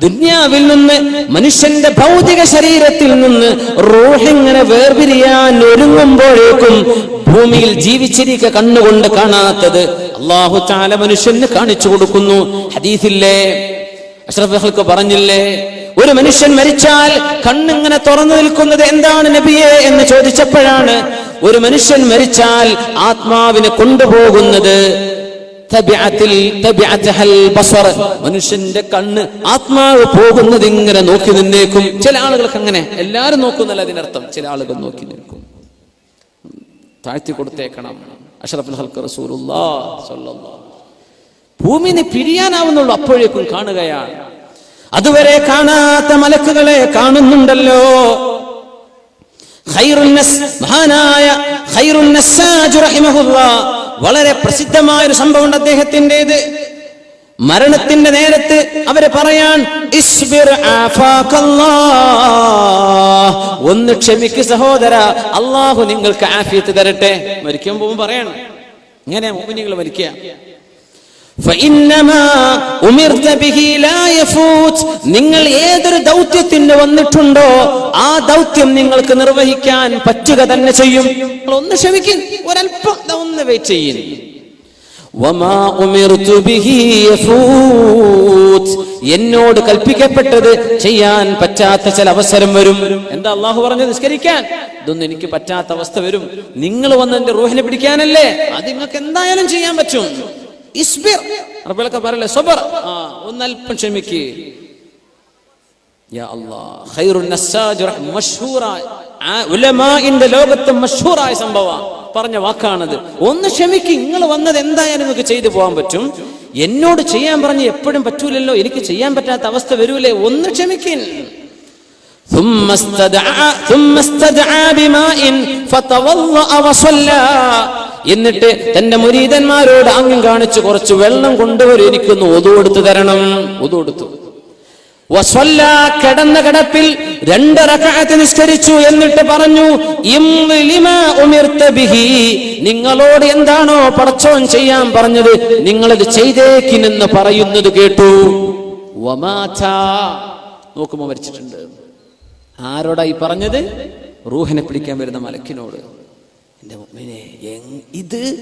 ദുന്യാവിൽ നിന്ന് മനുഷ്യന്റെ ഭൗതിക ശരീരത്തിൽ നിന്ന് റോഹിങ്ങനെ വേർപിരിയാൻ ഒരുങ്ങുമ്പോഴേക്കും ഭൂമിയിൽ ജീവിച്ചിരിക്ക കണ്ണുകൊണ്ട് കാണാത്തത് അള്ളാഹു ചാല മനുഷ്യന് കാണിച്ചു കൊടുക്കുന്നു. ഹദീസില്ലേ? അഷ്റഫ്ക്ക് പറഞ്ഞില്ലേ? ഒരു മനുഷ്യൻ മരിച്ചാൽ കണ്ണിങ്ങനെ തുറന്നു നിൽക്കുന്നത് എന്താണ് നബിയെ എന്ന് ചോദിച്ചപ്പോഴാണ് ഒരു മനുഷ്യൻ മരിച്ചാൽ ആത്മാവിനെ കൊണ്ടുപോകുന്നത്. മനുഷ്യന്റെ കണ്ണ് ആത്മാവ് പോകുന്നത് ഇങ്ങനെ നോക്കി നിന്നേക്കും. ചില ആളുകൾക്ക് അങ്ങനെ എല്ലാരും നോക്കുന്നല്ല അതിനർത്ഥം. ചില ആളുകൾ നോക്കി നിൽക്കും. താഴ്ത്തി കൊടുത്തേക്കണം. അഷറഫുൽ ഭൂമിനെ പിരിയാനാവുന്നുള്ളൂ അപ്പോഴേക്കും കാണുകയാണ്. അതുവരെ കാണാത്ത മലക്കുകളെ കാണുന്നുണ്ടല്ലോ. മഹാനായ വളരെ പ്രസിദ്ധമായ ഒരു സംഭവമുണ്ട് അദ്ദേഹത്തിന്റെത്. മരണത്തിന്റെ നേരത്ത് അവർ പറയാൻ. ഒന്ന് ക്ഷമിക്ക് സഹോദര അള്ളാഹു നിങ്ങൾക്ക് ആഫിയത്ത് തരട്ടെ. മരിക്കാൻ പോകുമ്പോൾ പറയണം. ഇങ്ങനെ മോമിനികൾ മരിക്കുക. നിങ്ങൾ ഏതൊരു ദൗത്യത്തിന് വന്നിട്ടുണ്ടോ ആ ദൗത്യം നിങ്ങൾക്ക് നിർവഹിക്കാൻ പറ്റുക തന്നെ ചെയ്യും. ഒന്ന് ക്ഷമിക്കും ഒരല്പം ഒന്ന് ചെയ്യും. എന്നോട് കൽപ്പിക്കപ്പെട്ടത് ചെയ്യാൻ പറ്റാത്ത ചില അവസരം വരും. എന്താ അള്ളാഹു പറഞ്ഞു നിസ്കരിക്കാൻ. ഇതൊന്നും എനിക്ക് പറ്റാത്ത അവസ്ഥ വരും. നിങ്ങൾ വന്ന് എന്റെ റൂഹിനെ പിടിക്കാനല്ലേ? അത് നിങ്ങൾക്ക് എന്തായാലും ചെയ്യാൻ പറ്റും. ഇസ്ബിർ അറബികളൊക്കെ പറയല്ലേ സ്വബർ ആ ഒന്നല്പം ക്ഷമിക്ക് യാ അല്ലാഹ് ഖൈറുൻ നസ്സാജ് റഹ് മഷ്ഹൂറായ ആ ഉലമാഇന്റെ ലോകത്ത് മഷ്ഹൂറായ സംഭവം പറഞ്ഞ വാക്കാണത് ഒന്ന് ക്ഷമിക്ക് നിങ്ങൾ വന്നത് എന്തായാലും നിങ്ങൾക്ക് ചെയ്തു പോകാൻ പറ്റും എന്നോട് ചെയ്യാൻ പറഞ്ഞ് എപ്പോഴും പറ്റൂലല്ലോ എനിക്ക് ചെയ്യാൻ പറ്റാത്ത അവസ്ഥ വരൂലേ ഒന്ന് ക്ഷമിക്കിൻ ثم استدعى ثم استدعى بماء فتوضأ وصلى എന്നിട്ട് തന്റെ മുരീതന്മാരോട് ആംഗ്യം കാണിച്ച് കുറച്ച് വെള്ളം കൊണ്ടുവരും എനിക്കൊന്ന് ഒതു തരണം. ഒതു കൊടുത്തു. കിടന്ന കിടപ്പിൽ രണ്ട് റക്അത്ത് നിസ്കരിച്ചു എന്നിട്ട് പറഞ്ഞു ബിഹി. നിങ്ങളോട് എന്താണോ പടച്ചോൻ ചെയ്യാൻ പറഞ്ഞത് നിങ്ങളത് ചെയ്തേക്കിനെന്ന് പറയുന്നത് കേട്ടു. നോക്കുമ്പോ മരിച്ചിട്ടുണ്ട്. ആരോടായി പറഞ്ഞത്? റൂഹിനെ പിടിക്കാൻ വരുന്ന മലക്കിനോട്. മുഅ്മിനേ, എങ്- ഇത്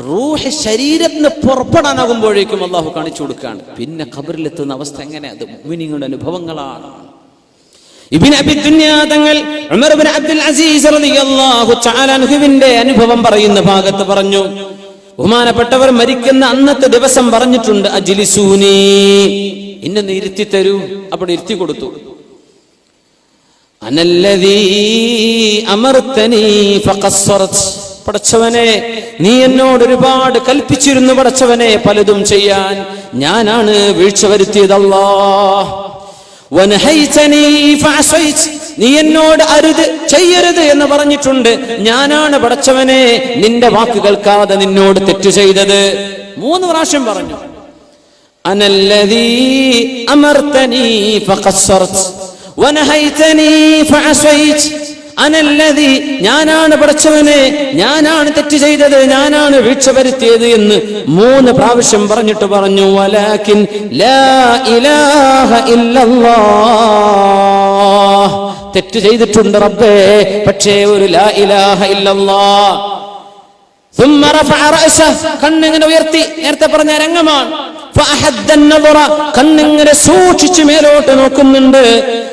റൂഹ് ശരീരത്തിന് പുറപ്പെടാനാകുമ്പോഴേക്കും അള്ളാഹു കാണിച്ചു കൊടുക്കുകയാണ്. പിന്നെ ഖബറിലെത്തുന്ന അവസ്ഥ എങ്ങനെ? അത് മുഅ്മിനീങ്ങളുടെ അനുഭവങ്ങളാണ്. തങ്ങൾ ഉമർ ഇബ്നു അബ്ദുൽ അസീസ് റളിയല്ലാഹു തആല അനുഭവം പറയുന്ന ഭാഗത്ത് പറഞ്ഞു. ബഹുമാനപ്പെട്ടവർ മരിക്കുന്ന അന്നത്തെ ദിവസം പറഞ്ഞിട്ടുണ്ട് അജ്ലിസൂനി. ഇന്നെ ഇരുത്തി തരൂ അപ്പോൾ ഇരുത്തി കൊടുത്തു. പടച്ചവനെ നീ എന്നോട് ഒരുപാട് കൽപ്പിച്ചിരുന്നു പടച്ചവനെ പലതും ചെയ്യാൻ. ഞാനാണ് വീഴ്ച വരുത്തിയതല്ലാ. നീ എന്നോട് അരുത് ചെയ്യരുത് എന്ന് പറഞ്ഞിട്ടുണ്ട്. ഞാനാണ് പടച്ചവനെ നിന്റെ വാക്ക് കേൾക്കാതെ നിന്നോട് തെറ്റു ചെയ്തത്. മൂന്ന് പ്രാവശ്യം പറഞ്ഞു. അനല്ലദീ അമർത്തനീ അനല്ലതി ഞാനാണ് പടച്ചവനെ ഞാനാണ് തെറ്റ് ചെയ്തത് ഞാനാണ് വീഴ്ച വരുത്തിയത് എന്ന് മൂന്ന് പ്രാവശ്യം പറഞ്ഞിട്ട് പറഞ്ഞു വലാക്കിൻ ലാ ഇലാഹ ഇല്ലല്ലാഹ്. തെറ്റ് ചെയ്തിട്ടുണ്ട് റബ്ബേ പക്ഷേ ഒരു ലാ ഇലാഹ ഇല്ലല്ലാഹ്. കണ്ണിങ്ങനെ ഉയർത്തി നേരത്തെ പറഞ്ഞ രംഗമാണ്. കണ്ണിങ്ങനെ സൂക്ഷിച്ച് മേലോട്ട് നോക്കുന്നുണ്ട്.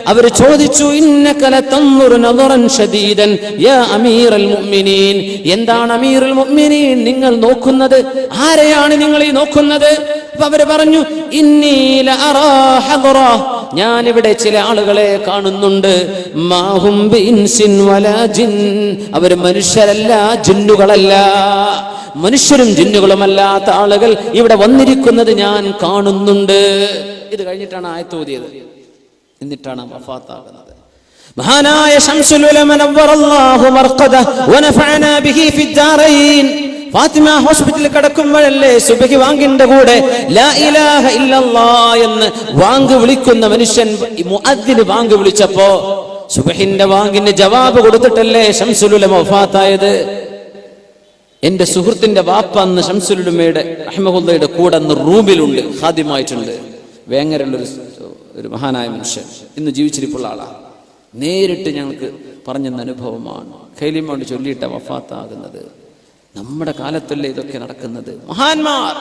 അവർ ചോദിച്ചു ഇന്നക്കല തന്നുറു നദറൻ ഷദീദൻ യാ മുഅ്മിനീൻ. എന്താണ് അമീറുൽ മുഅ്മിനീൻ? നിങ്ങൾ നോക്കുന്നത്? ആരെയാണ് നിങ്ങൾ ഈ നോക്കുന്നത്? അവർ പറഞ്ഞു ഇന്നി ലഅറാ ഹദറ. ഞാൻ ഇവിടെ ചില ആളുകളെ കാണുന്നുണ്ട്. മാഹും അവർ മനുഷ്യരല്ല ജിന്നുകളല്ല. മനുഷ്യരും ജിന്നുകളുമല്ലാത്ത ആളുകൾ ഇവിടെ വന്നിരിക്കുന്നത് ഞാൻ കാണുന്നുണ്ട്. ഇത് കഴിഞ്ഞിട്ടാണ് ആയത്തോതിയത് എന്നിട്ടാണ് വഫാത്താകുന്നത്. മഹാനായ ഫാത്തിമ ഹോസ്പിറ്റലിൽ കിടക്കുമ്പോഴല്ലേ സുബഹി വാങ്ങിന്റെ കൂടെ ലാ ഇലാഹ ഇല്ലല്ലാ എന്ന് വാങ്ക് വിളിക്കുന്ന മനുഷ്യൻ മുഅദ്ദിന് വാങ്ക് വിളിച്ചപ്പോ സുബഹിന്റെ വാങ്ങിന് ജവാബ് കൊടുത്തിട്ടല്ലേ ശംസുലുലമ വഫാത്തായത്? എന്റെ സുഹൃത്തിന്റെ വാപ്പ അന്ന് ഷംസുലുമയുടെ അഹമ്മദയുടെ കൂടെ അന്ന് റൂമിലുണ്ട് ഹാദ്യമായിട്ടുണ്ട് വേങ്ങരുള്ളൊരു ഒരു മഹാനായ മനുഷ്യൻ. ഇന്ന് ജീവിച്ചിരിപ്പുള്ള ആളാണ് നേരിട്ട് ഞങ്ങൾക്ക് പറഞ്ഞെന്ന അനുഭവമാണ്. ഖൈലിമ കൊണ്ട് ചൊല്ലിയിട്ട വഫാത്താകുന്നത്. നമ്മുടെ കാലത്തല്ലേ ഇതൊക്കെ നടക്കുന്നത്? മഹാന്മാർ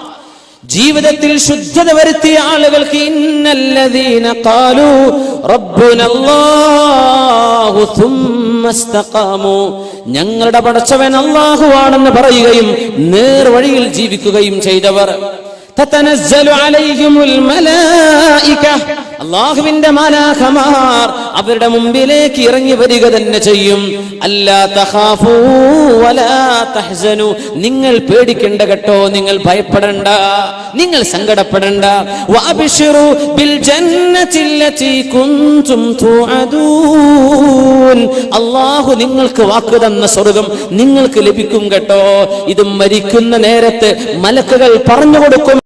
ജീവിതത്തിൽ ശുദ്ധത വരുത്തിയ ആളുകൾക്ക് ഇന്നല്ലദീന ഇസ്തഖാമു ഞങ്ങളുടെ പടച്ചവൻ അല്ലാഹുവാണെന്ന് പറയുകയും നേർവഴിയിൽ ജീവിക്കുകയും ചെയ്തവർ. തതനസ്സലു അലൈഹിമുൽ മലായിക. അള്ളാഹുവിന്റെ മലാഖമാർ അവരുടെ മുമ്പിലേക്ക് ഇറങ്ങി വരിക തന്നെ ചെയ്യും. അല്ലാ വലാ നിങ്ങൾ പേടിക്കണ്ട കേട്ടോ നിങ്ങൾ ഭയപ്പെടണ്ട നിങ്ങൾ സങ്കടപ്പെടണ്ട. വഅബ്ശിറു ബിൽ തുഅദൂൻ. അള്ളാഹു നിങ്ങൾക്ക് വാക്ക് തന്ന സ്വർഗം നിങ്ങൾക്ക് ലഭിക്കും കേട്ടോ. ഇത് മരിക്കുന്ന നേരത്ത് മലക്കുകൾ പറഞ്ഞു കൊടുക്കും.